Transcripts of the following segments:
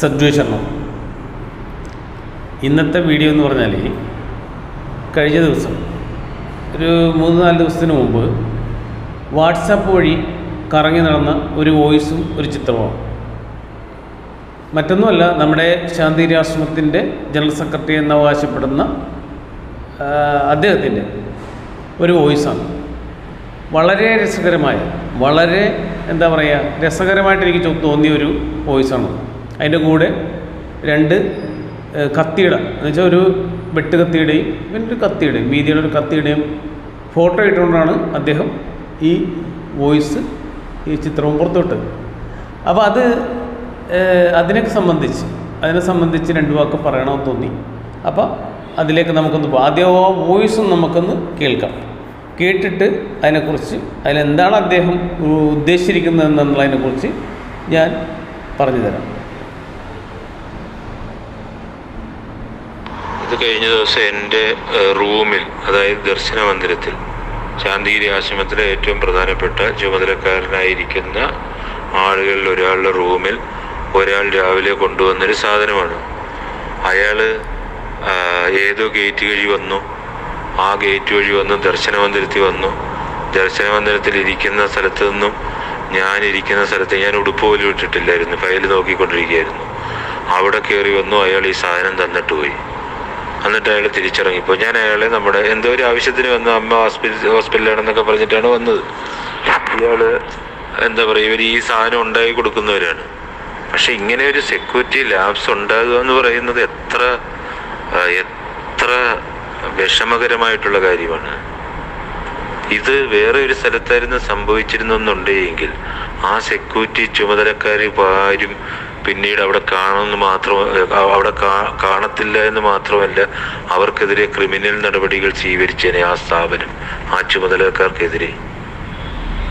സദ്വേഷണം ഇന്നത്തെ വീഡിയോ എന്ന് പറഞ്ഞാൽ കഴിഞ്ഞ ദിവസം ഒരു മൂന്ന് നാല് ദിവസത്തിന് മുമ്പ് വാട്സാപ്പ് വഴി കറങ്ങി നടന്ന ഒരു വോയിസും ഒരു ചിത്രവും മറ്റൊന്നുമല്ല നമ്മുടെ ശാന്തിരാശ്രമത്തിന്റെ ജനറൽ സെക്രട്ടറി എന്ന് അവകാശപ്പെടുന്ന അദ്ദേഹത്തിന്റെ ഒരു വോയിസാണ്. വളരെ രസകരമായ വളരെ എന്താ പറയുക രസകരമായിട്ട് എനിക്ക് തോന്നിയ ഒരു വോയിസാണ്. അതിന്റെ കൂടെ രണ്ട് കത്തിയുടെ. എന്ന് വെച്ചാൽ ഒരു വെട്ട് കത്തിയുടെയും പിന്നെ ഒരു കത്തിയുടെയും വീതിയുടെ ഒരു കത്തിയുടെയും ഫോട്ടോ ഇട്ടുകൊണ്ടാണ് അദ്ദേഹം ഈ വോയിസ് ഈ ചിത്രവും പുറത്തുവിട്ടത്. അപ്പോൾ അത് അതിനൊക്കെ അതിനെ സംബന്ധിച്ച് അതിനെ സംബന്ധിച്ച് രണ്ട് വാക്ക് പറയണമെന്ന് തോന്നി. അപ്പോൾ അതിലേക്ക് നമുക്കൊന്ന് ആദ്യം ആ വോയിസും നമുക്കൊന്ന് കേൾക്കാം. കേട്ടിട്ട് അതിനെക്കുറിച്ച് അതിലെന്താണ് അദ്ദേഹം ഉദ്ദേശിച്ചിരിക്കുന്നത് എന്നുള്ളതിനെക്കുറിച്ച് ഞാൻ പറഞ്ഞു തരാം. കഴിഞ്ഞ ദിവസം എന്റെ റൂമിൽ അതായത് ദർശന മന്ദിരത്തിൽ ശാന്തിഗിരി ആശ്രമത്തിലെ ഏറ്റവും പ്രധാനപ്പെട്ട ചുമതലക്കാരനായിരിക്കുന്ന ആളുകളിൽ ഒരാളുടെ റൂമിൽ ഒരാൾ രാവിലെ കൊണ്ടുവന്നൊരു സാധനമാണ്. അയാൾ ഏതോ ഗേറ്റ് വഴി വന്നു. ആ ഗേറ്റ് വഴി വന്നു ദർശന മന്ദിരത്തിൽ വന്നു. ദർശന മന്ദിരത്തിൽ ഇരിക്കുന്ന സ്ഥലത്ത് നിന്നും ഞാൻ ഇരിക്കുന്ന സ്ഥലത്ത് ഞാൻ ഉടുപ്പ് പോലും ഇട്ടിട്ടില്ലായിരുന്നു. ഫയൽ നോക്കിക്കൊണ്ടിരിക്കുകയായിരുന്നു. അവിടെ കയറി വന്നു അയാൾ ഈ സാധനം തന്നിട്ട് പോയി. എന്നിട്ട് അയാൾ തിരിച്ചിറങ്ങിപ്പോ ഞാൻ അയാളെ നമ്മുടെ എന്തോ ഒരു ആവശ്യത്തിന് വന്നു അമ്മ ഹോസ്പിറ്റൽ ഹോസ്പിറ്റലിലാണെന്നൊക്കെ പറഞ്ഞിട്ടാണ് വന്നത്. ഇയാൾ എന്താ പറയുക ഇവർ ഈ സാധനം ഉണ്ടാക്കി കൊടുക്കുന്നവരാണ്. പക്ഷെ ഇങ്ങനെ ഒരു സെക്യൂരിറ്റി ലാബ്സ് ഉണ്ടാകുക എന്ന് പറയുന്നത് എത്ര എത്ര വിഷമകരമായിട്ടുള്ള കാര്യമാണ്. ഇത് വേറെ ഒരു സ്ഥലത്തായിരുന്നു സംഭവിച്ചിരുന്നെന്നുണ്ടെങ്കിൽ ആ സെക്യൂരിറ്റി ചുമതലക്കാർ ആരും പിന്നീട് അവിടെ കാണുമെന്ന് മാത്രം അവിടെ കാണത്തില്ല എന്ന് മാത്രമല്ല അവർക്കെതിരെ ക്രിമിനൽ നടപടികൾ സ്വീകരിച്ചേനെ ആ സ്ഥാപനം ആ ചുമതലക്കാർക്കെതിരെ.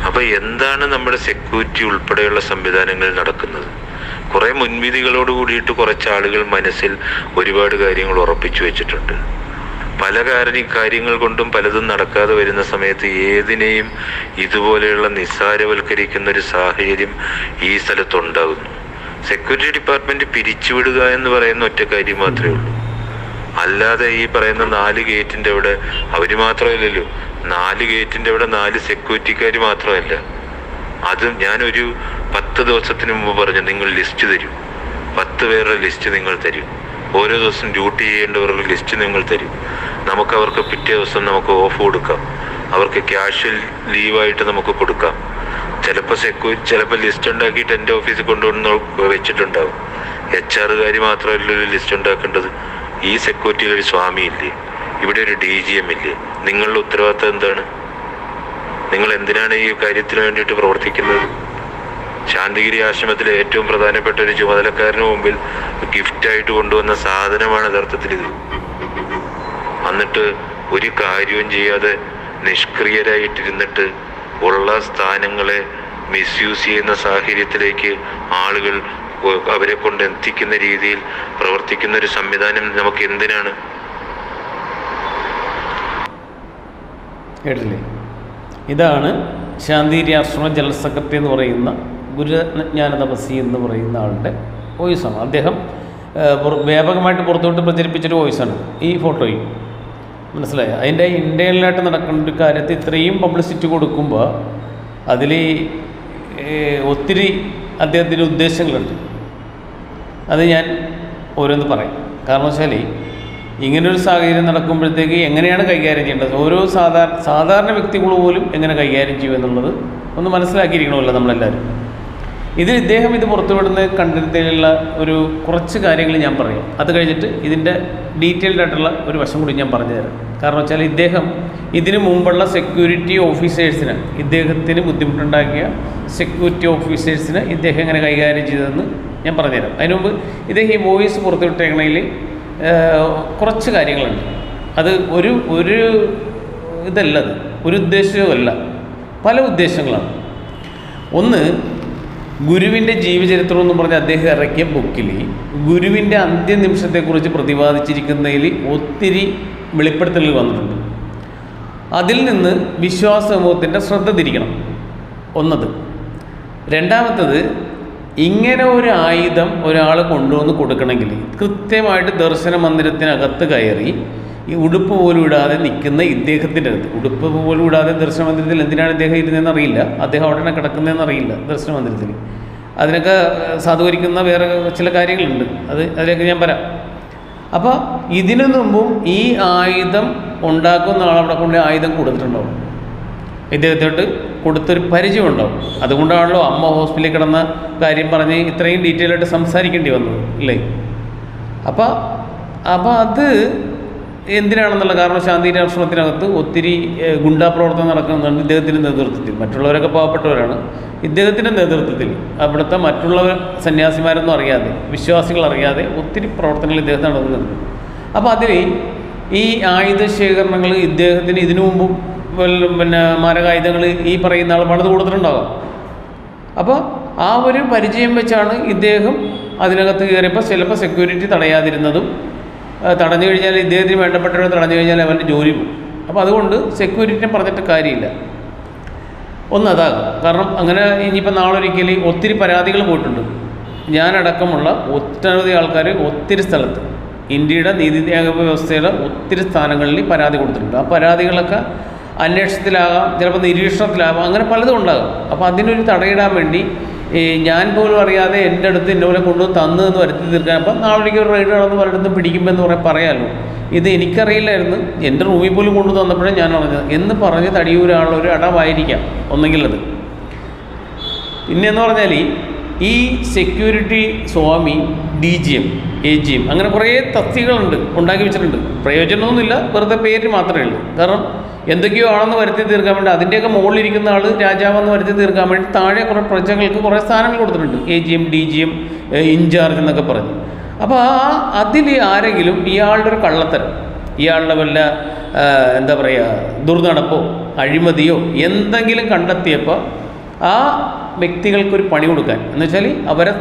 അപ്പൊ എന്താണ് നമ്മുടെ സെക്യൂരിറ്റി ഉൾപ്പെടെയുള്ള സംവിധാനങ്ങൾ നടക്കുന്നത്? കുറെ മുൻവിധികളോട് കൂടിയിട്ട് കുറച്ച് ആളുകൾ മനസ്സിൽ ഒരുപാട് കാര്യങ്ങൾ ഉറപ്പിച്ചു വെച്ചിട്ടുണ്ട്. പല കാരണ കാര്യങ്ങൾ കൊണ്ടും പലതും നടക്കാതെ വരുന്ന സമയത്ത് ഏതിനെയും ഇതുപോലെയുള്ള നിസ്സാരവൽക്കരിക്കുന്ന ഒരു സാഹചര്യം ഈ സ്ഥലത്തുണ്ടാകുന്നു. സെക്യൂരിറ്റി ഡിപ്പാർട്ട്മെന്റ് പിരിച്ചുവിടുക എന്ന് പറയുന്ന ഒറ്റ കാര്യം മാത്രമേ ഉള്ളൂ. അല്ലാതെ ഈ പറയുന്ന നാല് ഗേറ്റിന്റെ അവിടെ അവർ മാത്രമല്ലല്ലോ. നാല് ഗേറ്റിന്റെ അവിടെ നാല് സെക്യൂരിറ്റിക്കാർ മാത്രമല്ല. അത് ഞാനൊരു പത്ത് ദിവസത്തിന് മുമ്പ് പറഞ്ഞു നിങ്ങൾ ലിസ്റ്റ് തരും. പത്ത് പേരുടെ ലിസ്റ്റ് നിങ്ങൾ തരും. ഓരോ ദിവസം ഡ്യൂട്ടി ചെയ്യേണ്ടവരുടെ ലിസ്റ്റ് നിങ്ങൾ തരും. നമുക്ക് അവർക്ക് പിറ്റേ ദിവസം നമുക്ക് ഓഫ് കൊടുക്കാം. അവർക്ക് ക്യാഷ്വൽ ലീവായിട്ട് നമുക്ക് കൊടുക്കാം. ചിലപ്പോൾ സെക്യൂ ചിലപ്പോൾ ലിസ്റ്റ് ഉണ്ടാക്കിയിട്ട് എന്റെ ഓഫീസിൽ കൊണ്ടുവന്ന് വെച്ചിട്ടുണ്ടാവും. എച്ച് ആറുകാർ മാത്രമല്ലല്ലോ ലിസ്റ്റ് ഉണ്ടാക്കേണ്ടത്? ഈ സെക്യൂരിറ്റിയിൽ ഒരു സ്വാമി ഇല്ലേ? ഇവിടെ ഒരു ഡി ജി എം ഇല്ലേ? നിങ്ങളുടെ ഉത്തരവാദിത്തം എന്താണ്? നിങ്ങൾ എന്തിനാണ് ഈ കാര്യത്തിന് വേണ്ടിയിട്ട് പ്രവർത്തിക്കുന്നത്? ശാന്തിഗിരി ആശ്രമത്തിലെ ഏറ്റവും പ്രധാനപ്പെട്ട ഒരു ചുമതലക്കാരന് മുമ്പിൽ ഗിഫ്റ്റായിട്ട് കൊണ്ടുവന്ന സാധനമാണ് യഥാർത്ഥത്തിൽ ഇത്. എന്നിട്ട് ഒരു കാര്യവും ചെയ്യാതെ നിഷ്ക്രിയരായിട്ടിരുന്നിട്ട് ഉള്ള സ്ഥാനങ്ങളെ മിസ്യൂസ് ചെയ്യുന്ന സാഹചര്യത്തിലേക്ക് ആളുകൾ അവരെ കൊണ്ട് എത്തിക്കുന്ന രീതിയിൽ പ്രവർത്തിക്കുന്ന ഒരു സംവിധാനം നമുക്ക് എന്തിനാണ്? ഇതാണ് ശാന്തിരി ആശ്രമ ജനറൽ സെക്രട്ടറി എന്ന് പറയുന്ന ഗുരുജ്ഞാന തപസി എന്ന് പറയുന്ന ആളുടെ വോയിസാണ്. അദ്ദേഹം വ്യാപകമായിട്ട് പുറത്തോട്ട് പ്രചരിപ്പിച്ചൊരു വോയിസാണ് ഈ ഫോട്ടോയിൽ. മനസ്സിലായോ? അതിന്റെ ഇന്റേണലായിട്ട് നടക്കുന്ന ഒരു കാര്യത്തിൽ ഇത്രയും പബ്ലിസിറ്റി കൊടുക്കുമ്പോൾ അതിൽ ഒത്തിരി അദ്ദേഹത്തിന്റെ ഉദ്ദേശങ്ങളുണ്ട്. അത് ഞാൻ ഓരോന്ന് പറയും. കാരണം വെച്ചാൽ ഇങ്ങനൊരു സാഹചര്യം നടക്കുമ്പോഴത്തേക്ക് എങ്ങനെയാണ് കൈകാര്യം ചെയ്യേണ്ടത്? ഓരോ സാധാരണ സാധാരണ വ്യക്തികൾ പോലും എങ്ങനെ കൈകാര്യം ചെയ്യുമെന്നുള്ളത് ഒന്ന് മനസ്സിലാക്കിയിരിക്കണമല്ലോ നമ്മളെല്ലാവരും. ഇതിൽ ഇദ്ദേഹം ഇത് പുറത്തുവിടുന്ന കണ്ടെത്തിയുള്ള ഒരു കുറച്ച് കാര്യങ്ങൾ ഞാൻ പറയാം. അത് കഴിഞ്ഞിട്ട് ഇതിന്റെ ഡീറ്റെയിൽഡ് ആയിട്ടുള്ള ഒരു വശം കൂടി ഞാൻ പറഞ്ഞു തരാം. കാരണം വെച്ചാൽ ഇദ്ദേഹം ഇതിനു മുമ്പുള്ള സെക്യൂരിറ്റി ഓഫീസേഴ്സിന് ഇദ്ദേഹത്തിന് ബുദ്ധിമുട്ടുണ്ടാക്കിയ സെക്യൂരിറ്റി ഓഫീസേഴ്സിന് ഇദ്ദേഹം എങ്ങനെ കൈകാര്യം ചെയ്തതെന്ന് ഞാൻ പറഞ്ഞുതരാം അതിനു മുമ്പ് ഇദ്ദേഹം ഈ വോയിസ് പുറത്തുവിട്ടേക്കണതിൽ കുറച്ച് കാര്യങ്ങളുണ്ട്. അത് ഒരു ഒരു ഇതല്ല അത്. ഒരു ഉദ്ദേശവുമല്ല. പല ഉദ്ദേശങ്ങളാണ്. ഒന്ന് ഗുരുവിന്റെ ജീവചരിത്രം എന്ന് പറഞ്ഞ അദ്ദേഹം ഇറക്കിയ ബുക്കിൽ ഗുരുവിന്റെ അന്ത്യനിമിഷത്തെക്കുറിച്ച് പ്രതിപാദിച്ചിരിക്കുന്നതിൽ ഒത്തിരി വെളിപ്പെടുത്തലുകൾ വന്നിട്ടുണ്ട്. അതിൽ നിന്ന് വിശ്വാസ സമൂഹത്തിന്റെ ശ്രദ്ധ തിരിക്കണം. ഒന്നത്. രണ്ടാമത്തത് ഇങ്ങനെ ഒരു ആയുധം ഒരാൾ കൊണ്ടുവന്ന് കൊടുക്കണമെങ്കിൽ കൃത്യമായിട്ട് ദർശന മന്ദിരത്തിനകത്ത് കയറി ഈ ഉടുപ്പ് പോലും ഇടാതെ നിൽക്കുന്ന ഇദ്ദേഹത്തിന്റെ അടുത്ത്. ഉടുപ്പ് പോലും ഇടാതെ ദർശന മന്ദിരത്തിൽ എന്തിനാണ് ഇദ്ദേഹം ഇരുന്നതെന്ന് അറിയില്ല. അദ്ദേഹം അവിടെ തന്നെ കിടക്കുന്നതെന്ന് അറിയില്ല ദർശന മന്ദിരത്തിൽ അതിനൊക്കെ സാധൂകരിക്കുന്ന വേറെ ചില കാര്യങ്ങളുണ്ട്. അത് അതിലേക്ക് ഞാൻ പറയാം അപ്പോൾ ഇതിനു മുമ്പും ഈ ആയുധം ഉണ്ടാക്കുന്ന ആളവിടെ കൊണ്ട് ആയുധം കൊടുത്തിട്ടുണ്ടാവും. ഇദ്ദേഹത്തോട്ട് കൊടുത്തൊരു പരിചയമുണ്ടാവും അതുകൊണ്ടാണല്ലോ അമ്മ ഹോസ്പിറ്റലിൽ കിടന്ന കാര്യം പറഞ്ഞ് ഇത്രയും ഡീറ്റെയിൽ ആയിട്ട് സംസാരിക്കേണ്ടി വന്നത് ഇല്ലേ? അപ്പോൾ അപ്പോൾ അത് എന്തിനാണെന്നുള്ള കാരണം ശാന്തി രാഷ്ട്രത്തിനകത്ത് ഒത്തിരി ഗുണ്ടാ പ്രവർത്തനം നടക്കുന്നുണ്ട് ഇദ്ദേഹത്തിന്റെ നേതൃത്വത്തിൽ. മറ്റുള്ളവരൊക്കെ പാവപ്പെട്ടവരാണ്. ഇദ്ദേഹത്തിന്റെ നേതൃത്വത്തിൽ അവിടുത്തെ മറ്റുള്ളവർ സന്യാസിമാരൊന്നും അറിയാതെ വിശ്വാസികൾ അറിയാതെ ഒത്തിരി പ്രവർത്തനങ്ങൾ ഇദ്ദേഹത്തിന് നടക്കുന്നുണ്ട് അപ്പോൾ അതിൽ ഈ ആയുധ ശേഖരണങ്ങൾ ഇദ്ദേഹത്തിന് ഇതിനു മുമ്പും പിന്നെ മാരകായുധങ്ങൾ ഈ പറയുന്ന ആൾ പണിത് കൊടുത്തിട്ടുണ്ടാകാം. അപ്പോൾ ആ ഒരു പരിചയം വെച്ചാണ് ഇദ്ദേഹം അതിനകത്ത് കയറിയപ്പോൾ ചിലപ്പോൾ സെക്യൂരിറ്റി തടയാതിരുന്നതും തടഞ്ഞു കഴിഞ്ഞാൽ ഇദ്ദേഹത്തിന് വേണ്ടപ്പെട്ടവരെ തടഞ്ഞു കഴിഞ്ഞാൽ അവന്റെ ജോലി പോകും. അപ്പോൾ അതുകൊണ്ട് സെക്യൂരിറ്റിനെ പറഞ്ഞിട്ട് കാര്യമില്ല. ഒന്ന് അതാകും. കാരണം അങ്ങനെ ഇനിയിപ്പോൾ നാളൊരിക്കൽ ഒത്തിരി പരാതികൾ പോയിട്ടുണ്ട്. ഞാനടക്കമുള്ള ഒട്ടനവധി ആൾക്കാർ ഒത്തിരി സ്ഥലത്ത് ഇന്ത്യയുടെ നീതി വ്യവസ്ഥയുടെ ഒത്തിരി സ്ഥാനങ്ങളിൽ പരാതി കൊടുത്തിട്ടുണ്ട്. ആ പരാതികളൊക്കെ അന്വേഷണത്തിലാകാം ചിലപ്പോൾ നിരീക്ഷണത്തിലാകാം അങ്ങനെ പലതും ഉണ്ടാകും. അപ്പോൾ അതിനൊരു തടയിടാൻ വേണ്ടി ഈ ഞാൻ പോലും അറിയാതെ എന്റെ അടുത്ത് എന്നെ പോലെ കൊണ്ടു തന്നു എന്ന് വരുത്തി തീർക്കാൻ. അപ്പം നാളേക്ക് ഒരു റൈഡ് നടന്ന് പലയിടത്തും എന്ന് പറയാൻ പറയാമല്ലോ ഇത് എനിക്കറിയില്ലായിരുന്നു. എന്റെ റൂമിൽ പോലും കൊണ്ടു തന്നപ്പോഴേ ഞാൻ അറിഞ്ഞത്. എന്ന് പറഞ്ഞ് തടിയൂരാനുള്ള ഒരു അടവായിരിക്കാം ഒന്നെങ്കിലത് പിന്നെ എന്ന് പറഞ്ഞാൽ ഈ security Swami D G M A G M അങ്ങനെ കുറേ തസ്തികളുണ്ട് ഉണ്ടാക്കി വെച്ചിട്ടുണ്ട്. പ്രയോജനമൊന്നുമില്ല വെറുതെ പേര് മാത്രമേ ഉള്ളൂ. കാരണം എന്തൊക്കെയോ ആണെന്ന് വരുത്തി തീർക്കാൻ വേണ്ടി അതിന്റെയൊക്കെ മുകളിലിരിക്കുന്ന ആൾ രാജാവെന്ന് വരുത്തി തീർക്കാൻ വേണ്ടി താഴെ കുറേ പ്രജകൾക്ക് കുറേ സ്ഥാനങ്ങൾ കൊടുത്തിട്ടുണ്ട്. A G M D G M in charge എന്നൊക്കെ പറഞ്ഞു. അപ്പോൾ ആ അതിൽ ആരെങ്കിലും ഇയാളുടെ ഒരു കള്ളത്തരം ഇയാളുടെ വല്ല എന്താ പറയുക ദുർനടപ്പോ അഴിമതിയോ എന്തെങ്കിലും കണ്ടെത്തിയപ്പോൾ ആ വ്യക്തികൾക്കൊരു പണി കൊടുക്കാൻ. എന്ന് വെച്ചാൽ അവരെ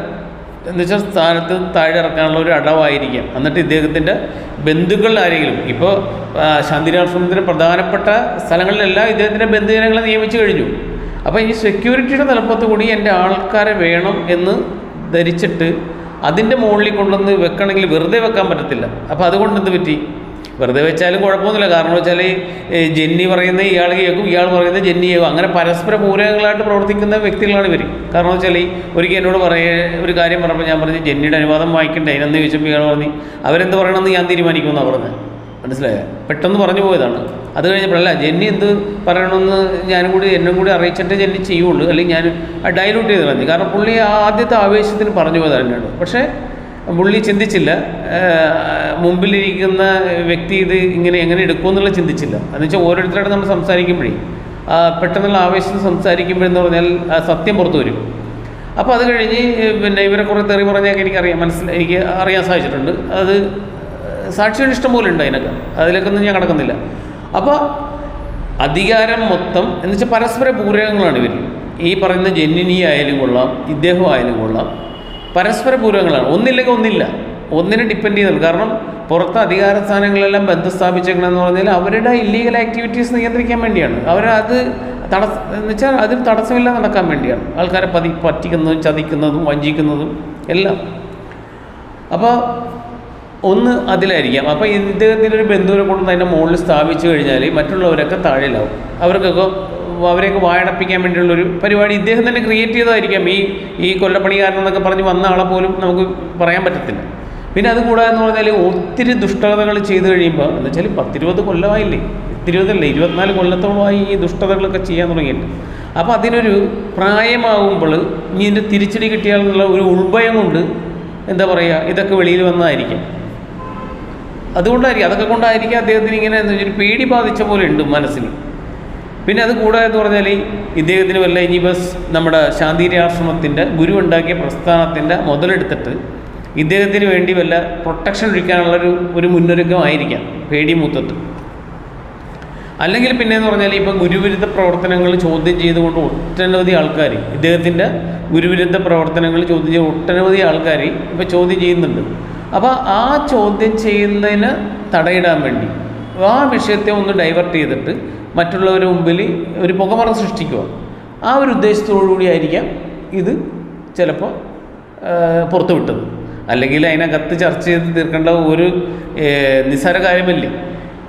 എന്ന് വെച്ചാൽ സ്ഥാനത്ത് താഴെ ഇറക്കാനുള്ള ഒരു അടവായിരിക്കാം. എന്നിട്ട് ഇദ്ദേഹത്തിന്റെ ബന്ധുക്കളിൽ ആരെങ്കിലും ഇപ്പോൾ ശാന്തിരാശ്രമത്തിന്റെ പ്രധാനപ്പെട്ട സ്ഥലങ്ങളിലെല്ലാം ഇദ്ദേഹത്തിന്റെ ബന്ധുജനങ്ങളെ നിയമിച്ചു കഴിഞ്ഞു. അപ്പോൾ ഈ സെക്യൂരിറ്റിയുടെ തലപ്പത്ത് കൂടി എന്റെ ആൾക്കാരെ വേണം എന്ന് ധരിച്ചിട്ട് അതിന്റെ മുകളിൽ കൊണ്ടുവന്ന് വെക്കണമെങ്കിൽ വെറുതെ വെക്കാൻ പറ്റത്തില്ല. അപ്പോൾ അതുകൊണ്ട് എന്ത് പറ്റി? വെറുതെ വെച്ചാലും കുഴപ്പമൊന്നുമില്ല. കാരണം വെച്ചാൽ ജെന്നി പറയുന്ന ഇയാൾ കേൾക്കും ഇയാൾ പറയുന്നത് ജെന്നി കേൾക്കും. അങ്ങനെ പരസ്പര പൂരകങ്ങളായിട്ട് പ്രവർത്തിക്കുന്ന വ്യക്തികളാണ് ഇവർ കാരണം വെച്ചാൽ ഒരിക്കൽ എന്നോട് പറയ ഒരു കാര്യം പറഞ്ഞപ്പോൾ ഞാൻ പറഞ്ഞു ജെന്നിയുടെ അനുവാദം വായിക്കണ്ടേ അതിനെന്ന് ചോദിച്ചപ്പോൾ ഇയാൾ പറഞ്ഞു അവരെന്ത് പറയണമെന്ന് ഞാൻ തീരുമാനിക്കുമെന്നാണ് പറഞ്ഞത്. മനസ്സിലായോ? പെട്ടെന്ന് പറഞ്ഞു പോയതാണ്. അത് കഴിഞ്ഞപ്പോഴല്ല ജെന്നി എന്ത് പറയണമെന്ന് ഞാനും കൂടി എന്നും കൂടി അറിയിച്ചിട്ട് ജെന്നി ചെയ്യുള്ളൂ. അല്ലെങ്കിൽ ഞാൻ ഡൈലൂട്ട് ചെയ്ത് പറഞ്ഞു കാരണം പുള്ളി ആദ്യത്തെ ആവേശത്തിന് പറഞ്ഞു പോയതാണ് എന്നോട്. പക്ഷേ പുള്ളി ചിന്തിച്ചില്ല. മുമ്പിലിരിക്കുന്ന വ്യക്തി ഇത് ഇങ്ങനെ എങ്ങനെ എടുക്കുമെന്നുള്ള ചിന്തിച്ചില്ല. എന്ന് വെച്ചാൽ ഓരോരുത്തരായിട്ട് നമ്മൾ സംസാരിക്കുമ്പോഴേ പെട്ടെന്നുള്ള ആവേശത്തിൽ സംസാരിക്കുമ്പോഴെന്ന് പറഞ്ഞാൽ സത്യം പുറത്തു വരും. അപ്പോൾ അത് കഴിഞ്ഞ് പിന്നെ ഇവരെ കുറേ തെറി പറഞ്ഞൊക്കെ എനിക്കറിയാം മനസ്സിൽ എനിക്ക് അറിയാൻ സാധിച്ചിട്ടുണ്ട്. അത് ഇഷ്ടം പോലെ ഉണ്ട് അതിനൊക്കെ. അതിലേക്കൊന്നും ഞാൻ കിടക്കുന്നില്ല. അപ്പോൾ അധികാരം മൊത്തം എന്ന് വെച്ചാൽ പരസ്പര പൂരകങ്ങളാണ് ഇവർ ഈ പറയുന്ന ജെന്നിനി ആയാലും കൊള്ളാം ഇദ്ദേഹം ആയാലും കൊള്ളാം. പരസ്പര പൂരകങ്ങളാണ് ഒന്നില്ലെങ്കിൽ ഒന്നില്ല. ഒന്നിനെ ഡിപ്പെൻഡ് ചെയ്യുന്നുണ്ട് കാരണം പുറത്ത് അധികാര സ്ഥാനങ്ങളെല്ലാം ബന്ധം സ്ഥാപിച്ചേക്കണമെന്ന് പറഞ്ഞാൽ അവരുടെ ഇല്ലീഗൽ ആക്ടിവിറ്റീസ് നിയന്ത്രിക്കാൻ വേണ്ടിയാണ്. അവരത് തടസ്സ എന്ന് വെച്ചാൽ അതിൽ തടസ്സമില്ലാതെ നടക്കാൻ വേണ്ടിയാണ്. ആൾക്കാരെ പതി പറ്റിക്കുന്നതും ചതിക്കുന്നതും വഞ്ചിക്കുന്നതും എല്ലാം. അപ്പോൾ ഒന്ന് അതിലായിരിക്കാം. അപ്പോൾ ഇദ്ദേഹത്തിന്റെ ഒരു ബന്ധുവിനെ കൊണ്ട് അതിന്റെ മുകളിൽ സ്ഥാപിച്ചു കഴിഞ്ഞാൽ മറ്റുള്ളവരൊക്കെ താഴെയിലാവും. അവർക്കൊക്കെ അവരെയൊക്കെ വായടപ്പിക്കാൻ വേണ്ടിയുള്ളൊരു പരിപാടി ഇദ്ദേഹം തന്നെ ക്രിയേറ്റ് ചെയ്തതായിരിക്കാം. ഈ ഈ കൊല്ലപ്പണിക്കാരൻ എന്നൊക്കെ പറഞ്ഞ് വന്ന ആളെ പോലും നമുക്ക് പറയാൻ പറ്റത്തില്ല. പിന്നെ അത് കൂടാതെ എന്ന് പറഞ്ഞാൽ ഒത്തിരി ദുഷ്ടതകൾ ചെയ്തു കഴിയുമ്പോൾ എന്ന് വെച്ചാൽ പത്തിരുപത് കൊല്ലമായില്ലേ? പത്തിരുപതല്ലേ ഇരുപത്തിനാല് കൊല്ലത്തോളമായി ഈ ദുഷ്ടതകളൊക്കെ ചെയ്യാൻ തുടങ്ങിയിട്ട്. അപ്പോൾ അതിനൊരു പ്രായമാകുമ്പോൾ ഇനി ഇതിന്റെ തിരിച്ചടി കിട്ടിയാലുള്ള ഒരു ഉൾഭയം കൊണ്ട് എന്താ പറയുക ഇതൊക്കെ വെളിയിൽ വന്നതായിരിക്കും. അതുകൊണ്ടായിരിക്കും അതൊക്കെ കൊണ്ടായിരിക്കും അദ്ദേഹത്തിന് ഇങ്ങനെ ഒരു പേടി ബാധിച്ച പോലെ ഉണ്ട് മനസ്സിൽ പിന്നെ അത് കൂടാതെ പറഞ്ഞാൽ ഇദ്ദേഹത്തിന് വല്ല ഇനി ബസ് നമ്മുടെ ശാന്തിരി ആശ്രമത്തിന്റെ ഗുരു ഉണ്ടാക്കിയ പ്രസ്ഥാനത്തിന്റെ മുതലെടുത്തിട്ട് ഇദ്ദേഹത്തിന് വേണ്ടി വല്ല പ്രൊട്ടക്ഷൻ ഒഴിക്കാനുള്ളൊരു ഒരു മുന്നൊരുക്കമായിരിക്കാം പേടി മൂത്തത്ത് അല്ലെങ്കിൽ പിന്നെ എന്ന് പറഞ്ഞാൽ ഇപ്പം ഗുരുവിരുദ്ധ പ്രവർത്തനങ്ങൾ ചോദ്യം ചെയ്തുകൊണ്ട് ഒട്ടനവധി ആൾക്കാർ ഇദ്ദേഹത്തിന്റെ ഗുരുവിരുദ്ധ പ്രവർത്തനങ്ങൾ ചോദ്യം ചെയ്ത് ഒട്ടനവധി ആൾക്കാർ ഇപ്പോൾ ചോദ്യം ചെയ്യുന്നുണ്ട്. അപ്പോൾ ആ ചോദ്യം ചെയ്യുന്നതിന് തടയിടാൻ വേണ്ടി ആ വിഷയത്തെ ഒന്ന് ഡൈവേർട്ട് ചെയ്തിട്ട് മറ്റുള്ളവരുടെ മുമ്പിൽ ഒരു പുകമറ സൃഷ്ടിക്കുക. ആ ഒരു ഉദ്ദേശത്തോടു കൂടിയായിരിക്കാം ഇത് ചിലപ്പോൾ പുറത്തു വിട്ടത്. അല്ലെങ്കിൽ അതിനകത്ത് ചർച്ച ചെയ്ത് തീർക്കേണ്ട ഒരു നിസ്സാര കാര്യമല്ലേ?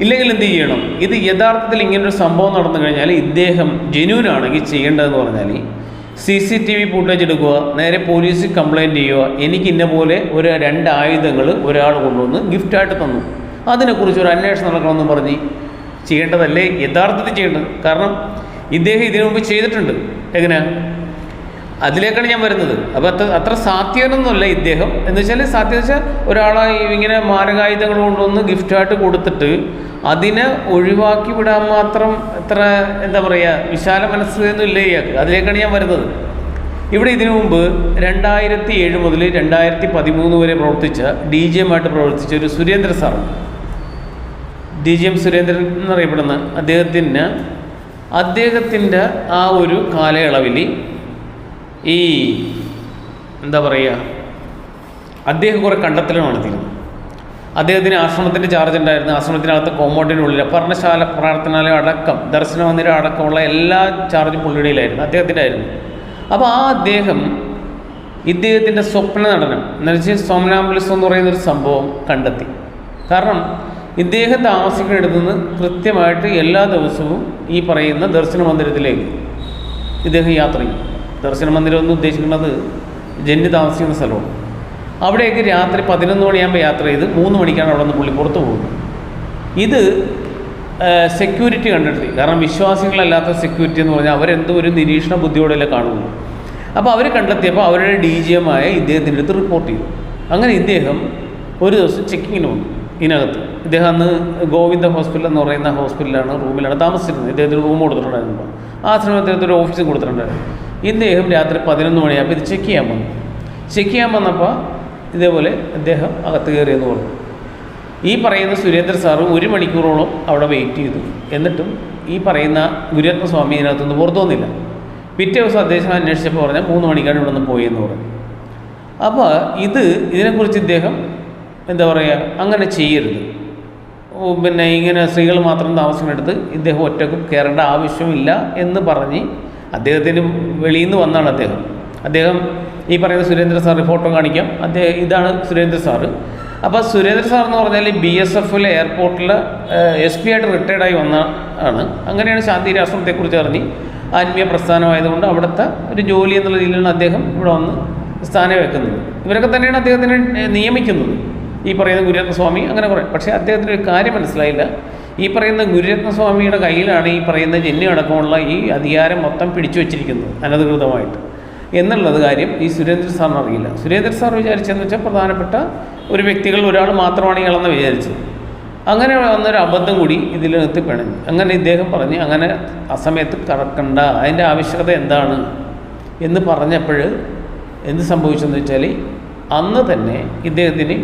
ഇല്ലെങ്കിൽ എന്ത് ചെയ്യണം? ഇത് യഥാർത്ഥത്തിൽ ഇങ്ങനൊരു സംഭവം നടന്നു കഴിഞ്ഞാൽ ഇദ്ദേഹം ജെന്യൂൻ ആണെങ്കിൽ ചെയ്യേണ്ടതെന്ന് പറഞ്ഞാൽ C C T V footage എടുക്കുക നേരെ പോലീസിൽ കംപ്ലയിന്റ് ചെയ്യുക എനിക്ക് ഇന്ന പോലെ ഒരു രണ്ട് ആയുധങ്ങൾ ഒരാൾ കൊണ്ടുവന്ന് ഗിഫ്റ്റായിട്ട് തന്നു. അതിനെക്കുറിച്ച് ഒരു അന്വേഷണം നടക്കണമെന്ന് പറഞ്ഞ് ചെയ്യേണ്ടതല്ലേ? യഥാർത്ഥത്തിൽ ചെയ്യേണ്ടത്. കാരണം ഇദ്ദേഹം ഇതിനു മുമ്പ് ചെയ്തിട്ടുണ്ട്. എങ്ങനെ? അതിലേക്കാണ് ഞാൻ വരുന്നത്. അപ്പോൾ അത്ര അത്ര സാധ്യനൊന്നുമല്ല ഇദ്ദേഹം. എന്ന് വെച്ചാൽ സാധ്യത വെച്ചാൽ ഒരാളെ ഇങ്ങനെ മാരകായുധങ്ങൾ കൊണ്ടുവന്ന് ഗിഫ്റ്റായിട്ട് കൊടുത്തിട്ട് അതിനെ ഒഴിവാക്കി വിടാൻ മാത്രം എത്ര എന്താ പറയുക വിശാല മനസ്സൊന്നും ഇല്ല ഇയാൾക്ക്. അതിലേക്കാണ് ഞാൻ വരുന്നത്. ഇവിടെ ഇതിനു മുമ്പ് രണ്ടായിരത്തി ഏഴ് മുതൽ രണ്ടായിരത്തി പതിമൂന്ന് വരെ പ്രവർത്തിച്ച ഡി ജി പ്രവർത്തിച്ച ഒരു സുരേന്ദ്ര സാറുണ്ട്. ഡി ജി എം സുരേന്ദ്രൻ എന്നറിയപ്പെടുന്ന അദ്ദേഹത്തിന് അദ്ദേഹത്തിന്റെ ആ ഒരു കാലയളവിൽ ഈ എന്താ പറയുക അദ്ദേഹം കുറേ കണ്ടെത്തലുകൾ നടത്തിയിരുന്നു. അദ്ദേഹത്തിന് ആശ്രമത്തിന്റെ ചാർജ് ഉണ്ടായിരുന്നു. ആശ്രമത്തിനകത്ത് കോമ്പൗണ്ടിനുള്ളിൽ പർണശാല പ്രാർത്ഥനാലയം അടക്കം ദർശന മന്ദിരം അടക്കമുള്ള എല്ലാ ചാർജും പുള്ളിയുടെയിലായിരുന്നു അദ്ദേഹത്തിന്റെ ആയിരുന്നു അപ്പോൾ ആ അദ്ദേഹം ഇദ്ദേഹത്തിന്റെ സ്വപ്ന നടനം എന്ന് വെച്ചാൽ സോമനാംബുലിസം എന്ന് പറയുന്നൊരു സംഭവം കണ്ടെത്തി. കാരണം ഇദ്ദേഹം താമസിക്കുന്നിടത്തു നിന്ന് കൃത്യമായിട്ട് എല്ലാ ദിവസവും ഈ പറയുന്ന ദർശന മന്ദിരത്തിലേക്ക് ഇദ്ദേഹം യാത്ര ചെയ്യും. ദർശന മന്ദിരം എന്ന് ഉദ്ദേശിക്കുന്നത് ജന്യ താമസിക്കുന്ന സ്ഥലമാണ്. അവിടേക്ക് രാത്രി പതിനൊന്ന് മണിയാകുമ്പോൾ യാത്ര ചെയ്ത് മൂന്ന് മണിക്കാണ് അവിടെ നിന്ന് പുള്ളി പുറത്തു പോകുന്നത്. ഇത് സെക്യൂരിറ്റി കണ്ടെത്തി. കാരണം വിശ്വാസികളല്ലാത്ത സെക്യൂരിറ്റി എന്ന് പറഞ്ഞാൽ അവരെന്തോ ഒരു നിരീക്ഷണ ബുദ്ധിയോടെയല്ലേ കാണുള്ളൂ. അപ്പോൾ അവർ കണ്ടെത്തിയപ്പോൾ അവരുടെ ഡി ജി എം ആയ ഇദ്ദേഹത്തിന്റെ അടുത്ത് റിപ്പോർട്ട് ചെയ്തു. അങ്ങനെ ഇദ്ദേഹം ഒരു ദിവസം ചെക്കിങ്ങിന് വന്നു. ഇതിനകത്ത്. ഇദ്ദേഹം അന്ന് ഗോവിന്ദ ഹോസ്പിറ്റൽ എന്ന് പറയുന്ന ഹോസ്പിറ്റലാണ് റൂമിലാണ് താമസിച്ചിരുന്നത്. ഇദ്ദേഹത്തിന് റൂം കൊടുത്തിട്ടുണ്ടായിരുന്നു ആ സമയത്ത് ഇദ്ദേഹത്തിന് ഒരു ഓഫീസും കൊടുത്തിട്ടുണ്ടായിരുന്നു. ഇദ്ദേഹം രാത്രി പതിനൊന്ന് മണിയാകുമ്പോൾ ഇത് ചെക്ക് ചെയ്യാൻ വന്നു. ചെക്ക് ചെയ്യാൻ വന്നപ്പോൾ ഇതേപോലെ അദ്ദേഹം അകത്ത് കയറിയെന്ന് പറഞ്ഞു. ഈ പറയുന്ന സുരേന്ദ്ര സാറ് ഒരു മണിക്കൂറോളം അവിടെ വെയിറ്റ് ചെയ്തു. എന്നിട്ടും ഈ പറയുന്ന ഗുരുരത്ന സ്വാമി ഇതിനകത്തുനിന്ന് പുറത്തു വന്നില്ല. പിറ്റേ ദിവസം അദ്ദേഹം അന്വേഷിച്ചപ്പോൾ പറഞ്ഞാൽ മൂന്ന് മണിക്കാണ് ഇവിടെ നിന്ന് പോയെന്ന് പറഞ്ഞു. അപ്പോൾ ഇത് ഇതിനെക്കുറിച്ച് ഇദ്ദേഹം എന്താ പറയുക അങ്ങനെ ചെയ്യരുത്. പിന്നെ ഇങ്ങനെ സ്ത്രീകൾ മാത്രം താമസമെടുത്ത് ഇദ്ദേഹം ഒറ്റക്കും കയറേണ്ട ആവശ്യമില്ല എന്ന് പറഞ്ഞ് അദ്ദേഹത്തിന് വെളിയിൽ നിന്ന് വന്നാണ് അദ്ദേഹം. അദ്ദേഹം ഈ പറയുന്ന സുരേന്ദ്ര സാറ് ഫോട്ടോ കാണിക്കാം. അദ്ദേഹം ഇതാണ് സുരേന്ദ്ര സാറ്. അപ്പോൾ സുരേന്ദ്ര സാർ എന്ന് പറഞ്ഞാൽ ബി എസ് എഫിലെ എയർപോർട്ടിൽ എസ് പി ആയിട്ട് റിട്ടയർഡായി വന്ന ആണ്. അങ്ങനെയാണ് ശാന്തി രാഷ്ട്രത്തെക്കുറിച്ച് അറിഞ്ഞ് ആത്മീയ പ്രസ്ഥാനമായതുകൊണ്ട് അവിടുത്തെ ഒരു ജോലി എന്നുള്ള രീതിയിലാണ് അദ്ദേഹം ഇവിടെ വന്ന് സ്ഥാനം വെക്കുന്നത് ഇവരൊക്കെ തന്നെയാണ് അദ്ദേഹത്തിനെ നിയമിക്കുന്നത്. ഈ പറയുന്ന ഗുരുരത്നസ്വാമി അങ്ങനെ കുറേ. പക്ഷേ അദ്ദേഹത്തിന്റെ ഒരു കാര്യം മനസ്സിലായില്ല. ഈ പറയുന്ന ഗുരുരത്നസ്വാമിയുടെ കയ്യിലാണ് ഈ പറയുന്ന ജന്യ അടക്കമുള്ള ഈ അധികാരം മൊത്തം പിടിച്ചു വച്ചിരിക്കുന്നത് അനധികൃതമായിട്ട്. എന്നുള്ളത് കാര്യം ഈ സുരേന്ദ്ര സാറിന് അറിയില്ല. സുരേന്ദ്ര സാർ വിചാരിച്ചതെന്ന് വെച്ചാൽ പ്രധാനപ്പെട്ട ഒരു വ്യക്തികൾ ഒരാൾ മാത്രമാണ് ഇയാളെന്ന് വിചാരിച്ചത്. അങ്ങനെ വന്നൊരു അബദ്ധം കൂടി ഇതിനകത്ത് പിണഞ്ഞു. അങ്ങനെ ഇദ്ദേഹം പറഞ്ഞ് അങ്ങനെ അസമയത്ത് കറക്കണ്ട അതിന്റെ ആവശ്യകത എന്താണ് എന്ന് പറഞ്ഞപ്പോൾ എന്ത് സംഭവിച്ചെന്ന് വെച്ചാൽ അന്ന് തന്നെ ഇദ്ദേഹത്തിന്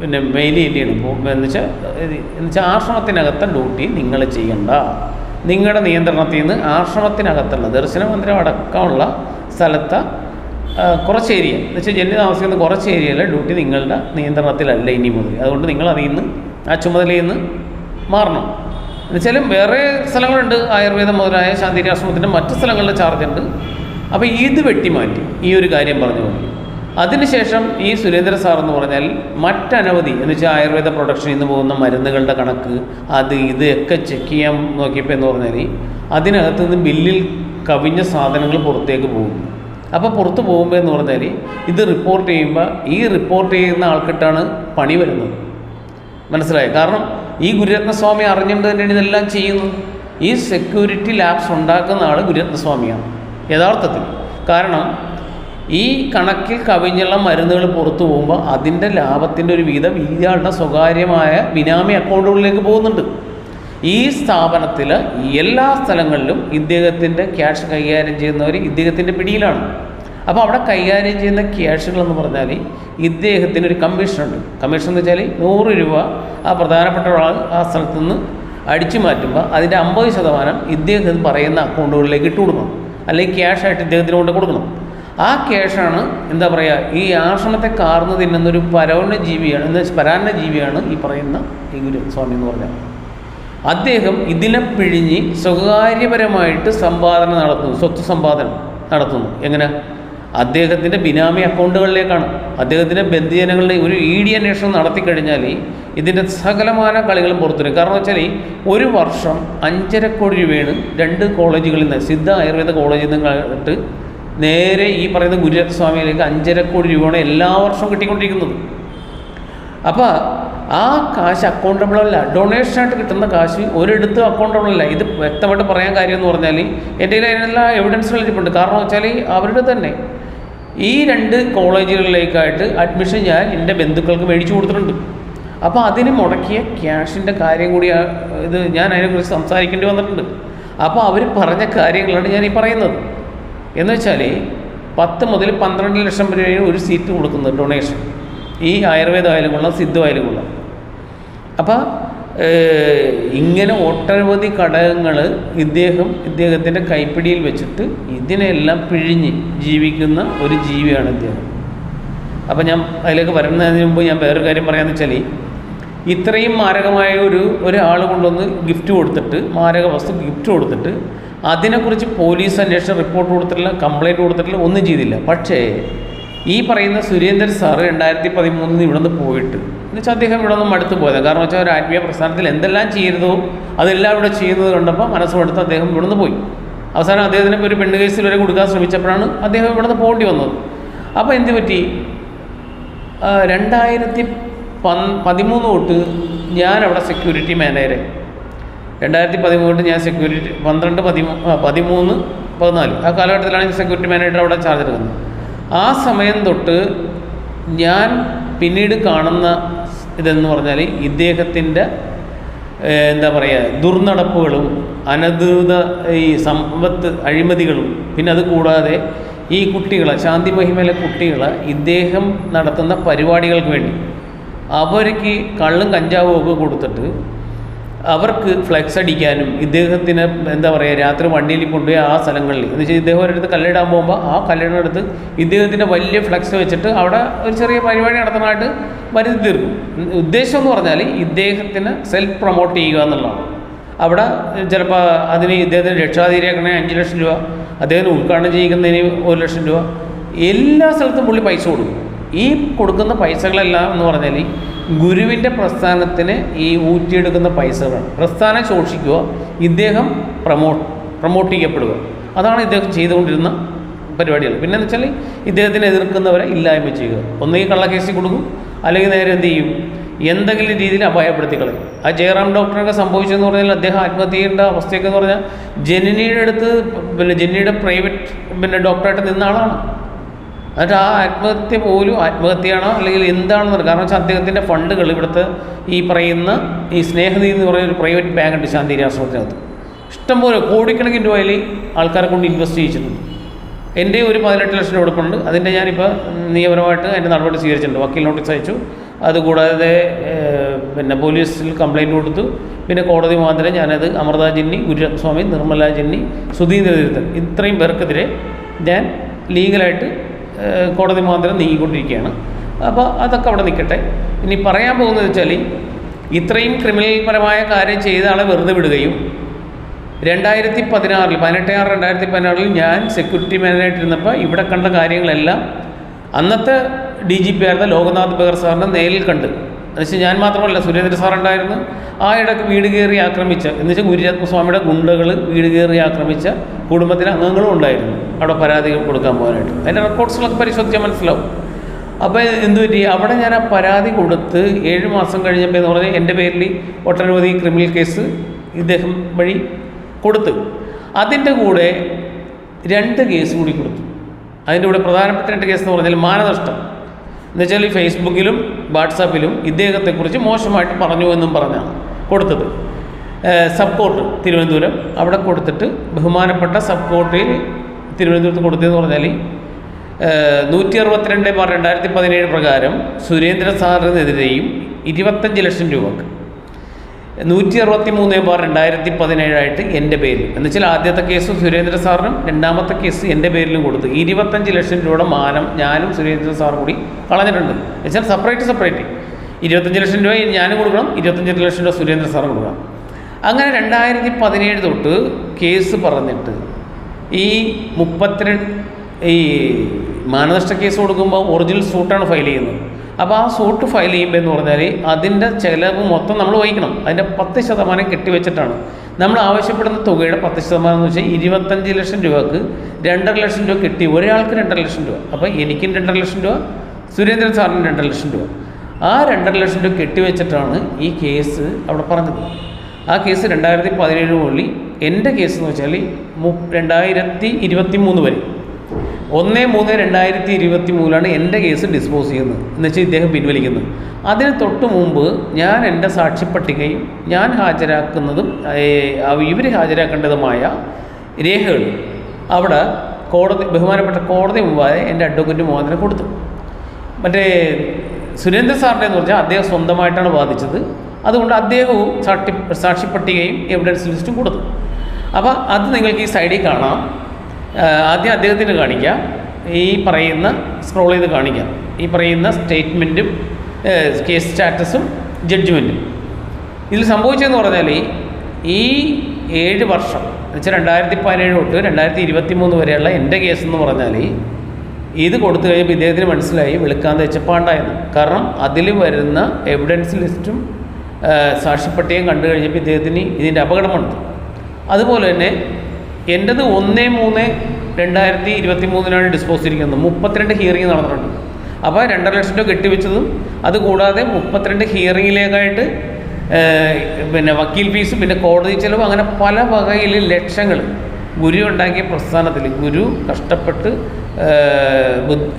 പിന്നെ മെയിലി ചെയ്യേണ്ടിയാണ് ഇപ്പോൾ എന്ന് വെച്ചാൽ എന്ന് വെച്ചാൽ ആശ്രമത്തിനകത്തെ ഡ്യൂട്ടി നിങ്ങൾ ചെയ്യണ്ട. നിങ്ങളുടെ നിയന്ത്രണത്തിൽ നിന്ന് ആശ്രമത്തിനകത്തുള്ള ദർശന മന്ദിരം അടക്കമുള്ള സ്ഥലത്തെ കുറച്ച് ഏരിയ എന്ന് വെച്ചാൽ ജന്യ താമസിക്കുന്ന കുറച്ച് ഏരിയയിലെ ഡ്യൂട്ടി നിങ്ങളുടെ നിയന്ത്രണത്തിലല്ല ഇനി മുതൽ. അതുകൊണ്ട് നിങ്ങൾ അതിൽ നിന്ന് ആ ചുമതലയിൽ നിന്ന് മാറണം. എന്നുവെച്ചാലും വേറെ സ്ഥലങ്ങളുണ്ട്. ആയുർവേദം മുതലായ ശാന്തിരാശ്രമത്തിന്റെ മറ്റു സ്ഥലങ്ങളിലെ ചാർജ് ഉണ്ട്. അപ്പോൾ ഇത് വെട്ടിമാറ്റി. ഈ ഒരു കാര്യം പറഞ്ഞുകൊണ്ട്. അതിനുശേഷം ഈ സുരേന്ദ്ര സാർ എന്ന് പറഞ്ഞാൽ മറ്റനവധി എന്ന് വെച്ചാൽ ആയുർവേദ പ്രൊഡക്ഷനിൽ നിന്ന് പോകുന്ന മരുന്നുകളുടെ കണക്ക് അത് ഇത് ഒക്കെ ചെക്ക് ചെയ്യാൻ നോക്കിയപ്പോൾ എന്ന് പറഞ്ഞാൽ അതിനകത്ത് നിന്ന് ബില്ലിൽ കവിഞ്ഞ സാധനങ്ങൾ പുറത്തേക്ക് പോകും. അപ്പോൾ പുറത്ത് പോകുമ്പോൾ എന്ന് പറഞ്ഞാൽ ഇത് റിപ്പോർട്ട് ചെയ്യുമ്പോൾ ഈ റിപ്പോർട്ട് ചെയ്യുന്ന ആൾക്കിട്ടാണ് പണി വരുന്നത്. മനസ്സിലായി? കാരണം ഈ ഗുരുരത്നസ്വാമി അറിഞ്ഞുകൊണ്ട് തന്നെയാണ് ഇതെല്ലാം ചെയ്യുന്നത്. ഈ സെക്യൂരിറ്റി ലാബ്സ് ഉണ്ടാക്കുന്ന ആൾ ഗുരുരത്നസ്വാമിയാണ് യഥാർത്ഥത്തിൽ. കാരണം ഈ കണക്കിൽ കവിഞ്ഞുള്ള മരുന്നുകൾ പുറത്തു പോകുമ്പോൾ അതിന്റെ ലാഭത്തിന്റെ ഒരു വിധം ഇയാളുടെ സ്വകാര്യമായ ബിനാമി അക്കൗണ്ടുകളിലേക്ക് പോകുന്നുണ്ട്. ഈ സ്ഥാപനത്തിൽ എല്ലാ സ്ഥലങ്ങളിലും ഇദ്ദേഹത്തിന്റെ ക്യാഷ് കൈകാര്യം ചെയ്യുന്നവർ ഇദ്ദേഹത്തിന്റെ പിടിയിലാണ്. അപ്പോൾ അവിടെ കൈകാര്യം ചെയ്യുന്ന ക്യാഷുകൾ എന്ന് പറഞ്ഞാൽ ഇദ്ദേഹത്തിന് ഒരു കമ്മീഷനുണ്ട് കമ്മീഷൻ എന്ന് വെച്ചാൽ നൂറ് രൂപ ആ പ്രധാനപ്പെട്ട ഒരാൾ ആ സ്ഥലത്ത് നിന്ന് അടിച്ചു മാറ്റുമ്പോൾ അതിന്റെ അമ്പത് ശതമാനം ഇദ്ദേഹത്തിന് പറയുന്ന അക്കൗണ്ടുകളിലേക്ക് ഇട്ട് കൊടുക്കണം അല്ലെങ്കിൽ ക്യാഷായിട്ട് ഇദ്ദേഹത്തിന് കൊണ്ട് കൊടുക്കണം. ആ ക്യാഷാണ് എന്താ പറയുക ഈ ആശ്രമത്തെ കാർന്നു തിന്നുന്നൊരു പരവണ ജീവിയാണ് എന്ന് വെച്ചാൽ പരാന്ന ജീവിയാണ് ഈ പറയുന്ന ഈ ഗുരു സ്വാമി എന്ന് പറഞ്ഞാൽ. അദ്ദേഹം ഇതിനെ പിഴിഞ്ഞ് സ്വകാര്യപരമായിട്ട് സമ്പാദന നടത്തുന്നു സ്വത്ത് സമ്പാദനം നടത്തുന്നു. എങ്ങനെ? അദ്ദേഹത്തിന്റെ ബിനാമി അക്കൗണ്ടുകളിലേക്കാണ്. അദ്ദേഹത്തിന്റെ ബന്ധുജനങ്ങളുടെ ഒരു ഇ ഡി അന്വേഷണം നടത്തി കഴിഞ്ഞാൽ ഇതിന്റെ സകലമാന കളികളും പുറത്തുവരും. കാരണം വെച്ചാൽ ഒരു വർഷം അഞ്ചര കോടി രൂപയാണ് രണ്ട് കോളേജുകളിൽ നിന്ന് സിദ്ധ ആയുർവേദ കോളേജിൽ നിന്നിട്ട് നേരെ ഈ പറയുന്ന ഗുരുരത്ന സ്വാമിയിലേക്ക് അഞ്ചര കോടി രൂപയാണ് എല്ലാ വർഷവും കിട്ടിക്കൊണ്ടിരിക്കുന്നത്. അപ്പോൾ ആ കാശ് അക്കൗണ്ടബിൾ അല്ല. ഡൊണേഷനായിട്ട് കിട്ടുന്ന കാശ് ഒരിടത്തും അക്കൗണ്ടബിൾ അല്ല. ഇത് വ്യക്തമായിട്ട് പറയാൻ കാര്യം എന്ന് പറഞ്ഞാൽ എന്റെ കയ്യിൽ അതിനെല്ലാം എവിഡൻസുകൾ ഇരിപ്പുണ്ട്. കാരണം വെച്ചാൽ അവരുടെ തന്നെ. ഈ രണ്ട് കോളേജുകളിലേക്കായിട്ട് അഡ്മിഷൻ ഞാൻ എന്റെ ബന്ധുക്കൾക്ക് മേടിച്ചു കൊടുത്തിട്ടുണ്ട്. അപ്പോൾ അതിന് മുടക്കിയ ക്യാഷിന്റെ കാര്യം കൂടി ഇത് ഞാൻ അതിനെക്കുറിച്ച് സംസാരിക്കേണ്ടി വന്നിട്ടുണ്ട്. അപ്പോൾ അവർ പറഞ്ഞ കാര്യങ്ങളാണ് ഞാൻ ഈ പറയുന്നത്. എന്ന് വെച്ചാൽ പത്ത് മുതൽ പന്ത്രണ്ട് ലക്ഷം രൂപയാണ് ഒരു സീറ്റ് കൊടുക്കുന്നത് ഡൊണേഷൻ ഈ ആയുർവേദ ആയാലും കൊള്ളാം സിദ്ധമായാലും കൊള്ളാം അപ്പോൾ ഇങ്ങനെ ഒട്ടനവധി ഘടകങ്ങൾ ഇദ്ദേഹം ഇദ്ദേഹത്തിന്റെ കൈപ്പിടിയിൽ വെച്ചിട്ട് ഇതിനെല്ലാം പിഴിഞ്ഞ് ജീവിക്കുന്ന ഒരു ജീവിയാണ് ഇദ്ദേഹം. അപ്പോൾ ഞാൻ അതിലേക്ക് വരുന്നതിന് മുമ്പ് ഞാൻ വേറൊരു കാര്യം പറയാമെന്ന് വെച്ചാൽ ഇത്രയും മാരകമായ ഒരു ഒരാൾ കൊണ്ടുവന്ന് ഗിഫ്റ്റ് കൊടുത്തിട്ട് മാരക വസ്തു ഗിഫ്റ്റ് കൊടുത്തിട്ട് അതിനെക്കുറിച്ച് പോലീസ് അന്വേഷണം റിപ്പോർട്ട് കൊടുത്തിട്ടില്ല കംപ്ലൈന്റ് കൊടുത്തിട്ടില്ല ഒന്നും ചെയ്തില്ല. പക്ഷേ ഈ പറയുന്ന സുരേന്ദ്രൻ സാർ രണ്ടായിരത്തി പതിമൂന്നിന് ഇവിടെ നിന്ന് പോയിട്ട് എന്നുവെച്ചാൽ അദ്ദേഹം ഇവിടെ നിന്ന് അടുത്ത് പോയത്. കാരണം വെച്ചാൽ ഒരു ആത്മീയ പ്രസ്ഥാനത്തിൽ എന്തെല്ലാം ചെയ്തതോ അതെല്ലാം ഇവിടെ ചെയ്യുന്നത് കണ്ടപ്പോൾ മനസ്സുമെടുത്ത് അദ്ദേഹം ഇവിടെ നിന്ന് പോയി. അവസാനം അദ്ദേഹത്തിന് ഒരു പെണ്ണ് കേസിൽ വരെ കൊടുക്കാൻ ശ്രമിച്ചപ്പോഴാണ് അദ്ദേഹം ഇവിടെ നിന്ന് പോകേണ്ടി വന്നത്. അപ്പോൾ എന്ത് പറ്റി? രണ്ടായിരത്തി പതിമൂന്ന് തൊട്ട് ഞാൻ അവിടെ സെക്യൂരിറ്റി മാനേജറെ രണ്ടായിരത്തി പതിമൂന്നിൽ ഞാൻ സെക്യൂരിറ്റി പന്ത്രണ്ട് പതിമൂ പതിമൂന്ന് പതിനാല്. ആ കാലഘട്ടത്തിലാണ് ഞാൻ സെക്യൂരിറ്റി മാനേജർ അവിടെ ചാർജ് എടുക്കുന്നത്. ആ സമയം തൊട്ട് ഞാൻ പിന്നീട് കാണുന്ന ഇതെന്ന് പറഞ്ഞാൽ ഇദ്ദേഹത്തിന്റെ എന്താ പറയുക ദുർനടപ്പുകളും അനധികൃത ഈ സമ്പത്ത് അഴിമതികളും പിന്നെ അത് കൂടാതെ ഈ കുട്ടികളെ ശാന്തി മഹിമയിലെ കുട്ടികളെ ഇദ്ദേഹം നടത്തുന്ന പരിപാടികൾക്ക് വേണ്ടി അവർക്ക് കള്ളും കഞ്ചാവും ഒക്കെ കൊടുത്തിട്ട് അവർക്ക് ഫ്ലെക്സ് അടിക്കാനും ഇദ്ദേഹത്തിന് എന്താ പറയുക രാത്രി വണ്ടിയിൽ കൊണ്ടുപോയി ആ സ്ഥലങ്ങളിൽ. എന്ന് വെച്ചാൽ ഇദ്ദേഹം ഒരിടത്ത് കല്ലിടാൻ പോകുമ്പോൾ ആ കല്ലിടടുത്ത് ഇദ്ദേഹത്തിന്റെ വലിയ ഫ്ലെക്സ് വെച്ചിട്ട് അവിടെ ഒരു ചെറിയ പരിപാടി നടത്തുന്നതായിട്ട് വരുത്തി തീർക്കും. ഉദ്ദേശം എന്ന് പറഞ്ഞാൽ ഇദ്ദേഹത്തിന് സെൽഫ് പ്രൊമോട്ട് ചെയ്യുക എന്നുള്ളതാണ്. അവിടെ ചിലപ്പോൾ അതിന് ഇദ്ദേഹത്തിന് രക്ഷാധികാരിയാക്കണേ അഞ്ച് ലക്ഷം രൂപ അദ്ദേഹത്തിന് ഉദ്ഘാടനം ചെയ്യിക്കുന്നതിന് ഒരു ലക്ഷം രൂപ എല്ലാ സ്ഥലത്തും പുള്ളി പൈസ കൊടുക്കും. ഈ കൊടുക്കുന്ന പൈസകളെല്ലാം എന്ന് പറഞ്ഞാൽ ഗുരുവിന്റെ പ്രസ്ഥാനത്തിന് ഈ ഊറ്റിയെടുക്കുന്ന പൈസകളാണ്. പ്രസ്ഥാനം ശോഷിക്കുക ഇദ്ദേഹം പ്രമോട്ട് പ്രൊമോട്ട് ചെയ്യപ്പെടുക. അതാണ് ഇദ്ദേഹം ചെയ്തുകൊണ്ടിരുന്ന പരിപാടികൾ. പിന്നെ എന്ന് വെച്ചാൽ ഇദ്ദേഹത്തിനെ എതിർക്കുന്നവരെ ഇല്ലായ്മ ചെയ്യുക. ഒന്നുകിൽ കള്ളക്കേസിൽ കൊടുക്കും അല്ലെങ്കിൽ നേരെ എന്ത് ചെയ്യും? എന്തെങ്കിലും രീതിയിൽ അപായപ്പെടുത്തി കളയും. ആ ജയറാം ഡോക്ടറൊക്കെ സംഭവിച്ചതെന്ന് പറഞ്ഞാൽ അദ്ദേഹം ആത്മഹത്യ ചെയ്യേണ്ട അവസ്ഥയൊക്കെ എന്ന് പറഞ്ഞാൽ ജനനിയുടെ അടുത്ത് പിന്നെ ജനനിയുടെ പ്രൈവറ്റ് പിന്നെ ഡോക്ടറായിട്ട് നിന്ന ആളാണ്. എന്നിട്ട് ആ ആത്മഹത്യ പോലും ആത്മഹത്യയാണോ? അല്ലെങ്കിൽ എന്താണെന്ന്. കാരണം വെച്ചാൽ അദ്ദേഹത്തിന്റെ ഫണ്ടുകൾ ഇവിടുത്തെ ഈ പറയുന്ന ഈ സ്നേഹനിധി എന്ന് പറയുന്ന ഒരു പ്രൈവറ്റ് ബാങ്ക് ഉണ്ട് ശാന്തി ആശ്രമത്തിനകത്ത്. ഇഷ്ടംപോലെ കോടിക്കണക്കിന് രൂപയിൽ ആൾക്കാരെ കൊണ്ട് ഇൻവെസ്റ്റ് ചെയ്യിച്ചിട്ടുണ്ട്. എന്റെ ഒരു പതിനെട്ട് ലക്ഷം രൂപ കൊടുക്കുന്നുണ്ട് അതിന്റെ ഞാനിപ്പോൾ നിയമപരമായിട്ട് അതിന്റെ നടപടി സ്വീകരിച്ചിട്ടുണ്ട്. വക്കീൽ നോട്ടീസ് അയച്ചു. അതുകൂടാതെ പിന്നെ പോലീസിൽ കംപ്ലൈന്റ് കൊടുത്തു. പിന്നെ കോടതി മുഖാന്തരം ഞാനത് അമൃത ജിന്നി ഗുരുരത്നസ്വാമി നിർമ്മല ജിന്നി സുധീന്ദ്രതീർത്ഥൻ ഇത്രയും പേർക്കെതിരെ ഞാൻ ലീഗലായിട്ട് കോടതി മുഖാന്തരം നീങ്ങിക്കൊണ്ടിരിക്കുകയാണ്. അപ്പോൾ അതൊക്കെ അവിടെ നിൽക്കട്ടെ. ഇനി പറയാൻ പോകുന്നത് വെച്ചാൽ ഇത്രയും ക്രിമിനൽ പരമായ കാര്യം ചെയ്ത ആളെ വെറുതെ വിടുകയും രണ്ടായിരത്തി പതിനാറിൽ പതിനെട്ട് ആറ് രണ്ടായിരത്തി പതിനാറിൽ ഞാൻ സെക്യൂരിറ്റി മാനേജറായിട്ടിരുന്നപ്പോൾ ഇവിടെ കണ്ട കാര്യങ്ങളെല്ലാം അന്നത്തെ ഡി ജി പി ആയിരുന്ന ലോകനാഥ് ബെഹർ സാറിനെ നേരിൽ കണ്ട്. എന്നുവെച്ചാൽ ഞാൻ മാത്രമല്ല സുരേന്ദ്ര സാർ ഉണ്ടായിരുന്നു. ആ ഇടയ്ക്ക് വീട് കയറി ആക്രമിച്ച എന്നുവെച്ചാൽ ഗുരുരത്ന സ്വാമിയുടെ ഗുണ്ടകൾ വീട് കയറി ആക്രമിച്ച കുടുംബത്തിലെ അംഗങ്ങളും ഉണ്ടായിരുന്നു. അവിടെ പരാതി കൊടുക്കാൻ പോകാനായിട്ട്. അതിന്റെ റെക്കോർഡ്സുകളൊക്കെ പരിശോധിച്ചാൽ മനസ്സിലാവും. അപ്പോൾ എന്തു പറ്റി? അവിടെ ഞാൻ ആ പരാതി കൊടുത്ത് ഏഴ് മാസം കഴിഞ്ഞപ്പോൾ എന്ന് പറഞ്ഞാൽ എന്റെ പേരിൽ ഒട്ടനവധി ക്രിമിനൽ കേസ് ഇദ്ദേഹം വഴി കൊടുത്തു. അതിന്റെ കൂടെ രണ്ട് കേസ് കൂടി കൊടുത്തു. അതിന്റെ കൂടെ പ്രധാനപ്പെട്ട രണ്ട് കേസ് എന്ന് പറഞ്ഞാൽ മാനനഷ്ടം. എന്നുവെച്ചാൽ ഈ ഫേസ്ബുക്കിലും വാട്സാപ്പിലും ഇദ്ദേഹത്തെക്കുറിച്ച് മോശമായിട്ട് പറഞ്ഞു എന്നും പറഞ്ഞാണ് കൊടുത്തത്. സപ്പോർട്ട് തിരുവനന്തപുരം. അവിടെ കൊടുത്തിട്ട് ബഹുമാനപ്പെട്ട സപ്പോർട്ടിൽ തിരുവനന്തപുരത്ത് കൊടുത്തതെന്ന് പറഞ്ഞാൽ നൂറ്റി അറുപത്തിരണ്ട് ബാർ രണ്ടായിരത്തി പതിനേഴ് പ്രകാരം സുരേന്ദ്ര സാറിനെതിരെയും ഇരുപത്തഞ്ച് ലക്ഷം രൂപക്ക് നൂറ്റി അറുപത്തി മൂന്ന് ബാർ രണ്ടായിരത്തി പതിനേഴായിട്ട് എന്റെ പേരിൽ. എന്നുവെച്ചാൽ ആദ്യത്തെ കേസ് സുരേന്ദ്ര സാറിനും രണ്ടാമത്തെ കേസ് എന്റെ പേരിലും കൊടുത്തു. ഇരുപത്തഞ്ച് ലക്ഷം രൂപയുടെ മാനം ഞാനും സുരേന്ദ്ര സാറും കൂടി കളഞ്ഞിട്ടുണ്ട്. എന്നുവെച്ചാൽ സെപ്പറേറ്റ് സെപ്പറേറ്റ് ഇരുപത്തഞ്ച് ലക്ഷം രൂപ ഞാനും കൊടുക്കണം ഇരുപത്തഞ്ച് ലക്ഷം രൂപ സുരേന്ദ്ര സാറും കൊടുക്കണം. അങ്ങനെ രണ്ടായിരത്തി പതിനേഴ് തൊട്ട് കേസ് പറഞ്ഞിട്ട് ഈ മുപ്പത്തിരണ്ട് ഈ മാനനഷ്ട കേസ് കൊടുക്കുമ്പോൾ ഒറിജിനൽ സൂട്ടാണ് ഫയൽ ചെയ്യുന്നത്. അപ്പോൾ ആ സൂട്ട് ഫയൽ ചെയ്യുമ്പോൾ എന്ന് പറഞ്ഞാൽ അതിന്റെ ചിലവ് മൊത്തം നമ്മൾ വഹിക്കണം. അതിന്റെ പത്ത് ശതമാനം കെട്ടിവെച്ചിട്ടാണ്. നമ്മൾ ആവശ്യപ്പെടുന്ന തുകയുടെ പത്ത് ശതമാനം എന്ന് വെച്ചാൽ ഇരുപത്തഞ്ച് ലക്ഷം രൂപക്ക് രണ്ടര ലക്ഷം രൂപ കിട്ടി. ഒരാൾക്ക് രണ്ടര ലക്ഷം രൂപ. അപ്പോൾ എനിക്കും രണ്ടര ലക്ഷം രൂപ സുരേന്ദ്രൻ സാറിന് രണ്ടര ലക്ഷം രൂപ. ആ രണ്ടര ലക്ഷം രൂപ കെട്ടിവെച്ചിട്ടാണ് ഈ കേസ് അവിടെ പറഞ്ഞത്. ആ കേസ് രണ്ടായിരത്തി പതിനേഴ് മുകളിൽ എന്റെ കേസ് എന്ന് വെച്ചാൽ മു രണ്ടായിരത്തി ഇരുപത്തി മൂന്ന് വരെ. ഒന്ന് മൂന്ന് രണ്ടായിരത്തി ഇരുപത്തി മൂന്നിലാണ് എന്റെ കേസ് ഡിസ്പോസ് ചെയ്യുന്നത്. എന്ന് വെച്ചാൽ ഇദ്ദേഹം പിൻവലിക്കുന്നത്. അതിന് തൊട്ട് മുമ്പ് ഞാൻ എന്റെ സാക്ഷ്യപ്പട്ടികയും ഞാൻ ഹാജരാക്കുന്നതും ഇവർ ഹാജരാക്കേണ്ടതുമായ രേഖകൾ അവിടെ കോടതി ബഹുമാനപ്പെട്ട കോടതി മുമ്പാകെ എന്റെ അഡ്വക്കറ്റ് മോഹനന് കൊടുത്തു. മറ്റേ സുരേന്ദ്ര സാറിന്റെ എന്ന് പറഞ്ഞാൽ അദ്ദേഹം സ്വന്തമായിട്ടാണ് വാദിച്ചത്. അതുകൊണ്ട് അദ്ദേഹവും സാക്ഷി സാക്ഷിപ്പട്ടികയും എവിഡൻസ് ലിസ്റ്റും കൊടുത്തു. അപ്പോൾ അത് നിങ്ങൾക്ക് ഈ സൈഡിൽ കാണാം. ആദ്യം അദ്ദേഹത്തിന് കാണിക്കാം. ഈ പറയുന്ന സ്ക്രോൾ ചെയ്ത് കാണിക്കാം. ഈ പറയുന്ന സ്റ്റേറ്റ്മെന്റും കേസ് സ്റ്റാറ്റസും ജഡ്ജ്മെന്റും ഇതിൽ സംഭവിച്ചതെന്ന് പറഞ്ഞാൽ ഈ ഏഴ് വർഷം എന്നുവെച്ചാൽ രണ്ടായിരത്തി പതിനേഴ് തൊട്ട് രണ്ടായിരത്തി ഇരുപത്തി മൂന്ന് വരെയുള്ള എന്റെ കേസ് എന്ന് പറഞ്ഞാൽ ഇത് കൊടുത്തു കഴിഞ്ഞപ്പോൾ ഇദ്ദേഹത്തിന് മനസ്സിലായി വെളുക്കാൻ തെച്ചപ്പാണ്ടായിരുന്നു കാരണം അതിൽ വരുന്ന എവിഡൻസ് ലിസ്റ്റും സാക്ഷിപ്പട്ടികയും കണ്ടു കഴിഞ്ഞപ്പോൾ ഇദ്ദേഹത്തിന് ഇതിന്റെ അപകടമുണ്ട്. അതുപോലെ തന്നെ എന്റെത് ഒന്ന് മൂന്ന് രണ്ടായിരത്തി ഇരുപത്തി മൂന്നിനാണ് ഡിസ്പോസ് ചെയ്തിരിക്കുന്നത് മുപ്പത്തിരണ്ട് ഹിയറിംഗ് നടന്നിട്ടുണ്ട്. അപ്പോൾ രണ്ടര ലക്ഷം രൂപ കെട്ടിവെച്ചതും അതുകൂടാതെ മുപ്പത്തിരണ്ട് ഹിയറിങ്ങിലേക്കായിട്ട് പിന്നെ വക്കീൽ ഫീസും പിന്നെ കോടതി ചെലവും അങ്ങനെ പല വകയിൽ ലക്ഷങ്ങൾ ഗുരു ഉണ്ടാക്കിയ പ്രസ്ഥാനത്തിൽ ഗുരു കഷ്ടപ്പെട്ട്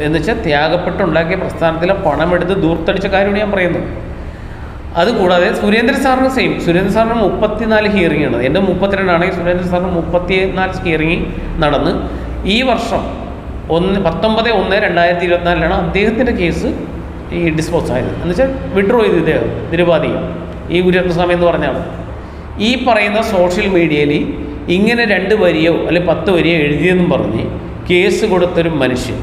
എന്ന് വെച്ചാൽ ത്യാഗപ്പെട്ട് ഉണ്ടാക്കിയ പ്രസ്ഥാനത്തിലെ പണമെടുത്ത് ദൂർത്തടിച്ച കാര്യമാണ് ഞാൻ പറയുന്നത്. അതുകൂടാതെ സുരേന്ദ്രൻ സാറിന് സെയിം സുരേന്ദ്രൻ സാറിന് മുപ്പത്തിനാല് ഹിയറിംഗ് ആണ്. എന്റെ മുപ്പത്തിരണ്ടാണെങ്കിൽ സുരേന്ദ്രൻ സാറിന് മുപ്പത്തിനാല് ഹിയറിംഗ് നടന്ന്. ഈ വർഷം ഒന്ന് പത്തൊമ്പത് ഒന്ന് രണ്ടായിരത്തി ഇരുപത്തിനാലിലാണ് അദ്ദേഹത്തിന്റെ കേസ് ഈ ഡിസ്പോസ് ആയത്. എന്നുവെച്ചാൽ വിഡ്രോ ചെയ്ത് ഇദ്ദേഹം നിരുപാധി ഈ ഗുരുരത്നസ്വാമി എന്ന് പറഞ്ഞാൽ ഈ പറയുന്ന സോഷ്യൽ മീഡിയയിൽ ഇങ്ങനെ രണ്ട് വരിയോ അല്ലെങ്കിൽ പത്ത് വരിയോ എഴുതിയെന്നും പറഞ്ഞ് കേസ് കൊടുത്തൊരു മനുഷ്യൻ.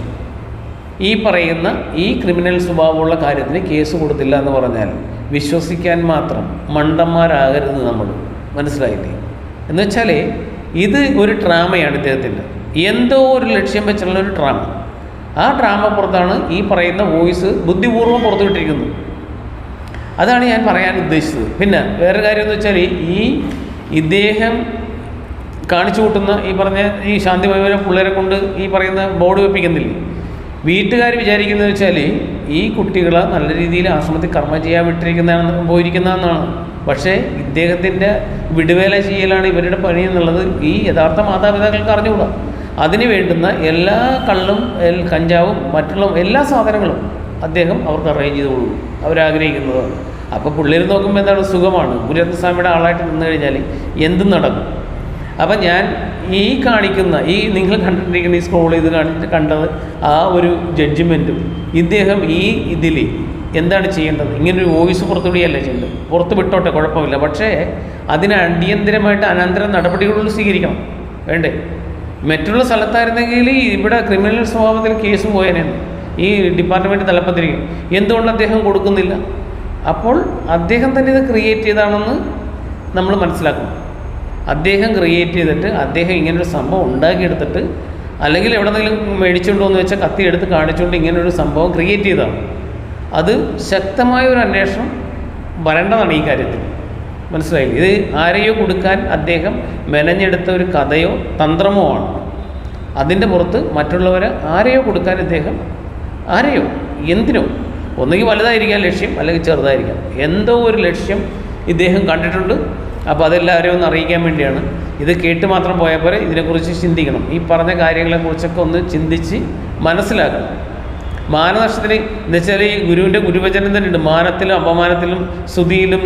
ഈ പറയുന്ന ഈ ക്രിമിനൽ സ്വഭാവമുള്ള കാര്യത്തിന് കേസ് കൊടുത്തില്ല എന്ന് പറഞ്ഞാൽ വിശ്വസിക്കാൻ മാത്രം മണ്ടന്മാരാകരുത് നമ്മൾ. മനസ്സിലായില്ലേ? എന്ന് വെച്ചാൽ ഇത് ഒരു ഡ്രാമയാണ് ഇദ്ദേഹത്തിന്റെ. എന്തോ ഒരു ലക്ഷ്യം വെച്ചുള്ള ഒരു ഡ്രാമ. ആ ഡ്രാമ പുറത്താണ് ഈ പറയുന്ന വോയിസ് ബുദ്ധിപൂർവം പുറത്തുവിട്ടിരിക്കുന്നത്. അതാണ് ഞാൻ പറയാൻ ഉദ്ദേശിച്ചത്. പിന്നെ വേറെ കാര്യം എന്ന് വെച്ചാൽ ഈ ഇദ്ദേഹം കാണിച്ചു കൂട്ടുന്ന ഈ പറഞ്ഞ ഈ ശാന്തിമയ പിള്ളേരെ കൊണ്ട് ഈ പറയുന്ന ബോർഡ് വെപ്പിക്കുന്നില്ലേ? വീട്ടുകാർ വിചാരിക്കുന്നത് വെച്ചാൽ ഈ കുട്ടികളെ നല്ല രീതിയിൽ ആശ്രമത്തിൽ കർമ്മം ചെയ്യാൻ വിട്ടിരിക്കുന്നതാണ് പോയിരിക്കുന്നതെന്നാണ് പക്ഷേ ഇദ്ദേഹത്തിന്റെ വിടുവേല ചെയ്യലാണ് ഇവരുടെ പണി എന്നുള്ളത് ഈ യഥാർത്ഥ മാതാപിതാക്കൾക്ക് അറിഞ്ഞുകൂടാ. അതിന് വേണ്ടുന്ന എല്ലാ കള്ളും കഞ്ചാവും മറ്റുള്ള എല്ലാ സാധനങ്ങളും അദ്ദേഹം അവർക്ക് അറേഞ്ച് ചെയ്ത് കൊടുക്കും അവരാഗ്രഹിക്കുന്നതാണ്. അപ്പോൾ പുള്ളിയിൽ നോക്കുമ്പോൾ എന്താണ്? സുഖമാണ്. ഗുരുരത്നസ്വാമിയുടെ ആളായിട്ട് നിന്ന് കഴിഞ്ഞാൽ എന്തും നടക്കും? അപ്പം ഞാൻ ഈ കാണിക്കുന്ന ഈ നിങ്ങൾ കണ്ടിട്ടിരിക്കുന്ന ഈ സ്ക്രോൾ ചെയ്ത് കാണിച്ച് കണ്ടത് ആ ഒരു ജഡ്ജ്മെന്റും ഇദ്ദേഹം ഈ ഇതിൽ എന്താണ് ചെയ്യേണ്ടത്? ഇങ്ങനൊരു വോയിസ് പുറത്തുവിടുകയല്ല ചെയ്യേണ്ടത്? പുറത്ത് വിട്ടോട്ടെ കുഴപ്പമില്ല. പക്ഷേ അതിന് അടിയന്തരമായിട്ട് അനന്തര നടപടികളും സ്വീകരിക്കണം. വേണ്ടേ? മറ്റുള്ള സ്ഥലത്തായിരുന്നെങ്കിൽ ഇവിടെ ക്രിമിനൽ സ്വഭാവത്തിൽ കേസ് പോയേനെന്ന് ഈ ഡിപ്പാർട്ട്മെന്റ് തലപ്പത്തിരിക്കും. എന്തുകൊണ്ട് അദ്ദേഹം കൊടുക്കുന്നില്ല? അപ്പോൾ അദ്ദേഹം തന്നെ ഇത് ക്രിയേറ്റ് ചെയ്താണെന്ന് നമ്മൾ മനസ്സിലാക്കണം അദ്ദേഹം ക്രിയേറ്റ് ചെയ്തിട്ട് അദ്ദേഹം ഇങ്ങനൊരു സംഭവം ഉണ്ടാക്കിയെടുത്തിട്ട് അല്ലെങ്കിൽ എവിടെന്നെങ്കിലും മേടിച്ചുകൊണ്ടോ എന്ന് വെച്ചാൽ കത്തി എടുത്ത് കാണിച്ചുകൊണ്ട് ഇങ്ങനൊരു സംഭവം ക്രിയേറ്റ് ചെയ്തതാണ്. അത് ശക്തമായ ഒരു അന്വേഷണം വരേണ്ടതാണ് ഈ കാര്യത്തിൽ. മനസ്സിലായില്ല? ഇത് ആരെയോ കൊടുക്കാൻ അദ്ദേഹം മെനഞ്ഞെടുത്ത ഒരു കഥയോ തന്ത്രമോ ആണ്. അതിന്റെ പുറത്ത് മറ്റുള്ളവരെ ആരെയോ കൊടുക്കാൻ അദ്ദേഹം ആരെയോ? എന്തിനോ? ഒന്നുകിൽ വലുതായിരിക്കാം ലക്ഷ്യം അല്ലെങ്കിൽ ചെറുതായിരിക്കാം. എന്തോ ഒരു ലക്ഷ്യം ഇദ്ദേഹം കണ്ടിട്ടുണ്ട്. അപ്പോൾ അതെല്ലാവരെയും ഒന്ന് അറിയിക്കാൻ വേണ്ടിയാണ്. ഇത് കേട്ട് മാത്രം പോയാൽ പോലെ ഇതിനെക്കുറിച്ച് ചിന്തിക്കണം. ഈ പറഞ്ഞ കാര്യങ്ങളെക്കുറിച്ചൊക്കെ ഒന്ന് ചിന്തിച്ച് മനസ്സിലാക്കണം. മാനനഷ്ടത്തിന് എന്ന് വെച്ചാൽ ഈ ഗുരുവിന്റെ ഗുരുവചനം തന്നെ ഉണ്ട് മാനത്തിലും അപമാനത്തിലും സ്തുതിയിലും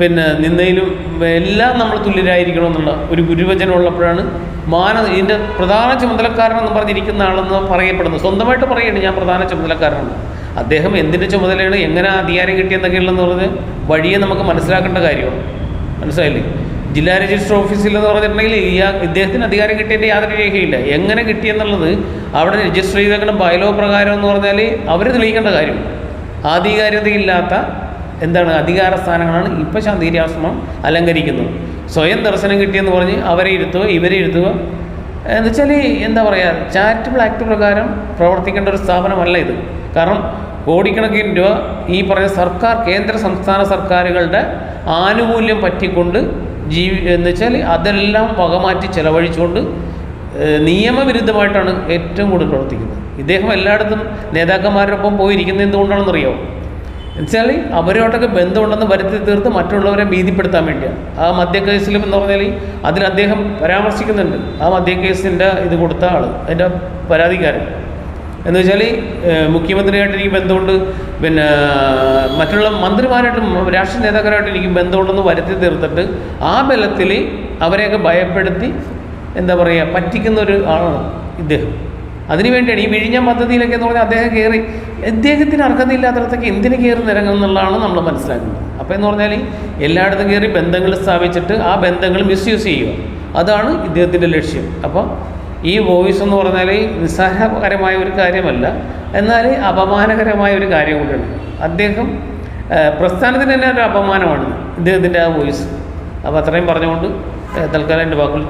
പിന്നെ നിന്നയിലും എല്ലാം നമ്മൾ തുല്യരായിരിക്കണം എന്നുള്ള ഒരു ഗുരുവചനം ഉള്ളപ്പോഴാണ് മാന ഇതിന്റെ പ്രധാന ചുമതലക്കാരനെന്ന് പറഞ്ഞിരിക്കുന്ന ആളെന്ന് പറയപ്പെടുന്നു സ്വന്തമായിട്ട് പറയുകയാണ് ഞാൻ പ്രധാന ചുമതലക്കാരനാണ് അദ്ദേഹം എന്തിന്റെ ചുമതലയാണ് എങ്ങനെ അധികാരം കിട്ടിയെന്നൊക്കെയുള്ളതെന്ന് പറഞ്ഞ് വഴിയെ നമുക്ക് മനസ്സിലാക്കേണ്ട കാര്യമാണ്. മനസ്സിലായില്ലേ? ജില്ലാ രജിസ്റ്റർ ഓഫീസിൽ എന്ന് പറഞ്ഞിട്ടുണ്ടെങ്കിൽ ഈ ഇദ്ദേഹത്തിന് അധികാരം കിട്ടിയതിന്റെ യാതൊരു രേഖയില്ല. എങ്ങനെ കിട്ടിയെന്നുള്ളത് അവിടെ രജിസ്റ്റർ ചെയ്തേക്കുന്ന ബയലോ പ്രകാരം എന്ന് പറഞ്ഞാൽ അവർ തെളിയിക്കേണ്ട കാര്യം. ആധികാരികതയില്ലാത്ത എന്താണ് അധികാര സ്ഥാനങ്ങളാണ് ഇപ്പം ശാന്തിരാശ്രമം അലങ്കരിക്കുന്നത്. സ്വയം ദർശനം കിട്ടിയെന്ന് പറഞ്ഞ് അവരെ ഇരുത്തുക ഇവരെ ഇരുത്തുക. എന്ന് വെച്ചാൽ എന്താ പറയുക ചാരിറ്റബിൾ ആക്ട് പ്രകാരം പ്രവർത്തിക്കേണ്ട ഒരു സ്ഥാപനമല്ല ഇത്. കാരണം കോടിക്കണക്കിന് രൂപ ഈ പറഞ്ഞ സർക്കാർ കേന്ദ്ര സംസ്ഥാന സർക്കാരുകളുടെ ആനുകൂല്യം പറ്റിക്കൊണ്ട് ജീവി എന്ന് വെച്ചാൽ അതെല്ലാം വകമാറ്റി ചെലവഴിച്ചുകൊണ്ട് നിയമവിരുദ്ധമായിട്ടാണ് ഏറ്റവും കൂടുതൽ പ്രവർത്തിക്കുന്നത്. ഇദ്ദേഹം എല്ലായിടത്തും നേതാക്കന്മാരുടെ ഒപ്പം പോയിരിക്കുന്നത് എന്തുകൊണ്ടാണെന്നറിയാമോ എന്നുവെച്ചാൽ അവരോട്ടൊക്കെ ബന്ധമുണ്ടെന്ന് വരുത്തി തീർത്ത് മറ്റുള്ളവരെ ഭീതിപ്പെടുത്താൻ വേണ്ടിയാണ്. ആ മദ്യക്കേസിലും എന്ന് പറഞ്ഞാൽ അതിൽ അദ്ദേഹം പരാമർശിക്കുന്നുണ്ട്. ആ മദ്യക്കേസിന്റെ ഇത് കൊടുത്ത ആൾ അതിന്റെ പരാതിക്കാരൻ. എന്ന് വെച്ചാൽ മുഖ്യമന്ത്രിയായിട്ട് എനിക്ക് ബന്ധമുണ്ട്. പിന്നെ മറ്റുള്ള മന്ത്രിമാരായിട്ടും രാഷ്ട്രീയ നേതാക്കളായിട്ട് എനിക്ക് ബന്ധമുണ്ടെന്ന് വരുത്തി തീർത്തിട്ട് ആ ബലത്തിൽ അവരെയൊക്കെ ഭയപ്പെടുത്തി എന്താ പറയുക പറ്റിക്കുന്ന ഒരു ആളാണ് ഇദ്ദേഹം. അതിനുവേണ്ടിയാണ് ഈ വിഴിഞ്ഞ പദ്ധതിയിലൊക്കെ എന്ന് പറഞ്ഞാൽ അദ്ദേഹം കയറി. അദ്ദേഹത്തിന് അർഹതയില്ലാത്തടത്തൊക്കെ എന്തിനു കയറി നിരങ്ങുന്നുള്ളതാണ് നമ്മൾ മനസ്സിലാക്കുന്നത്. അപ്പോൾ എന്ന് പറഞ്ഞാൽ എല്ലായിടത്തും കയറി ബന്ധങ്ങൾ സ്ഥാപിച്ചിട്ട് ആ ബന്ധങ്ങൾ മിസ്യൂസ് ചെയ്യുക. അതാണ് ഇദ്ദേഹത്തിന്റെ ലക്ഷ്യം. അപ്പോൾ ഈ വോയിസ് എന്ന് പറഞ്ഞാൽ നിസ്സാരകരമായ ഒരു കാര്യമല്ല. എന്നാൽ അപമാനകരമായ ഒരു കാര്യം കൂടിയാണ് അദ്ദേഹം പ്രസ്ഥാനത്തിന് തന്നെ ഒരു അപമാനമാണ് ഇദ്ദേഹത്തിന്റെ ആ വോയിസ് അപ്പോൾ അത്രയും പറഞ്ഞുകൊണ്ട് തൽക്കാലം എന്റെ വാക്കുകൾ